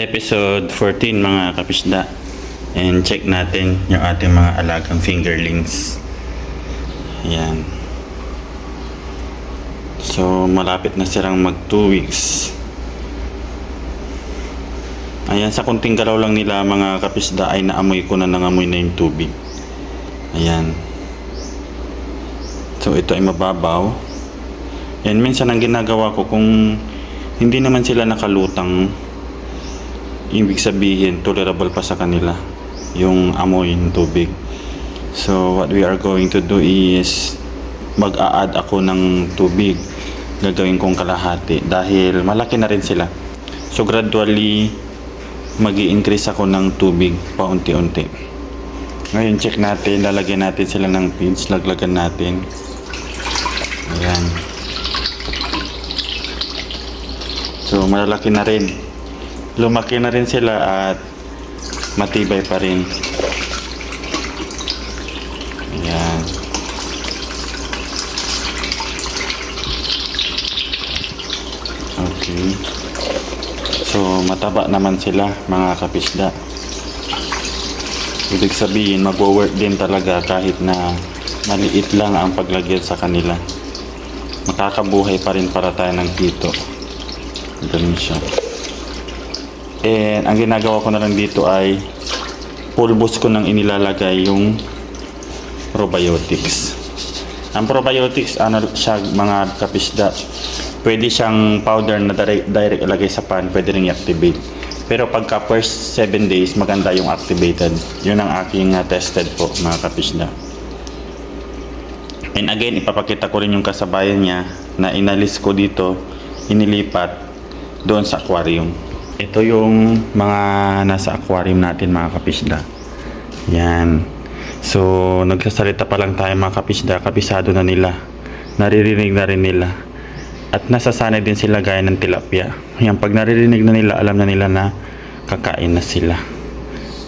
episode 14 mga kapisda. And check natin yung ating mga alagang fingerlings. Ayan. So, malapit na silang mag 2 weeks. Ayan, sa kunting galaw lang nila mga kapisda ay naamoy ko na nangamoy na yung tubig. Ayan. So, ito ay mababaw. Yan, minsan ang ginagawa ko kung hindi naman sila nakalutang, ibig sabihin, tolerable pa sa kanila yung amoy ng tubig. So, what we are going to do is mag-a-add ako ng tubig. Gagawin kong kalahati dahil malaki na rin sila. So, gradually, mag increase ako ng tubig paunti-unti. Ngayon, check natin. Lalagyan natin sila ng pins. Laglagan natin. Ayan. So, malalaki na rin. Lumaki na rin sila at matibay pa rin. Ayan. Okay. So, mataba naman sila, mga kapisda. Ibig sabihin, magwo-work din talaga kahit na maliit lang ang paglagyan sa kanila. Makakabuhay pa rin para tayo ng pito. Ganun siya. And ang ginagawa ko na lang dito ay pulbos ko nang inilalagay yung probiotics. Ang probiotics, ano siya mga kapisda, pwede siyang powder na direct, direct ilagay sa pan, pwede rin i-activate. Pero pagka first 7 days, maganda yung activated. Yun ang aking uh, tested po mga kapisda. And again, ipapakita ko rin yung kasabayan niya na inalis ko dito, inilipat doon sa aquarium. Ito yung mga nasa aquarium natin mga kapisda. Yan. So, nagsasalita pa lang tayo mga kapisda, kabisado na nila. Naririnig na rin nila. At nasasanay din sila gaya ng tilapia. Yan, pag naririnig na nila, alam na nila na kakain na sila.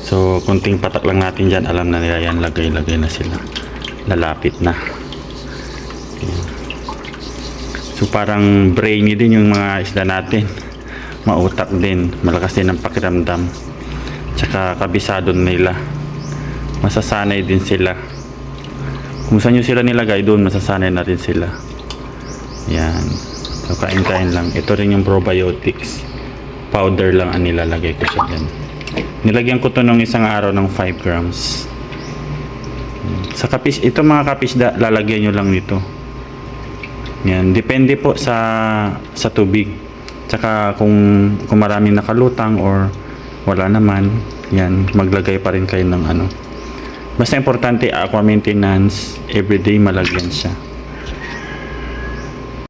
So, kunting patak lang natin dyan, alam na nila yan, lagay-lagay na sila. Lalapit na. So parang brainy din yung mga isda natin. Mautak din. Malakas din ang pakiramdam. Tsaka kabisado nila. Masasanay din sila. Kung saan nyo sila nilagay, doon masasanay na rin sila. Yan. So kain-kain lang. Ito rin yung probiotics. Powder lang ang nilalagay ko siya dyan. Nilagyan ko to ng isang araw ng 5 grams. Sa kapis, ito mga kapisda, lalagyan nyo lang nito. Yan, depende po sa sa tubig. Tsaka kung kung maraming nakalutang or wala naman, yan, maglagay pa rin kayo ng ano. Basta importante aqua maintenance, everyday malagyan siya.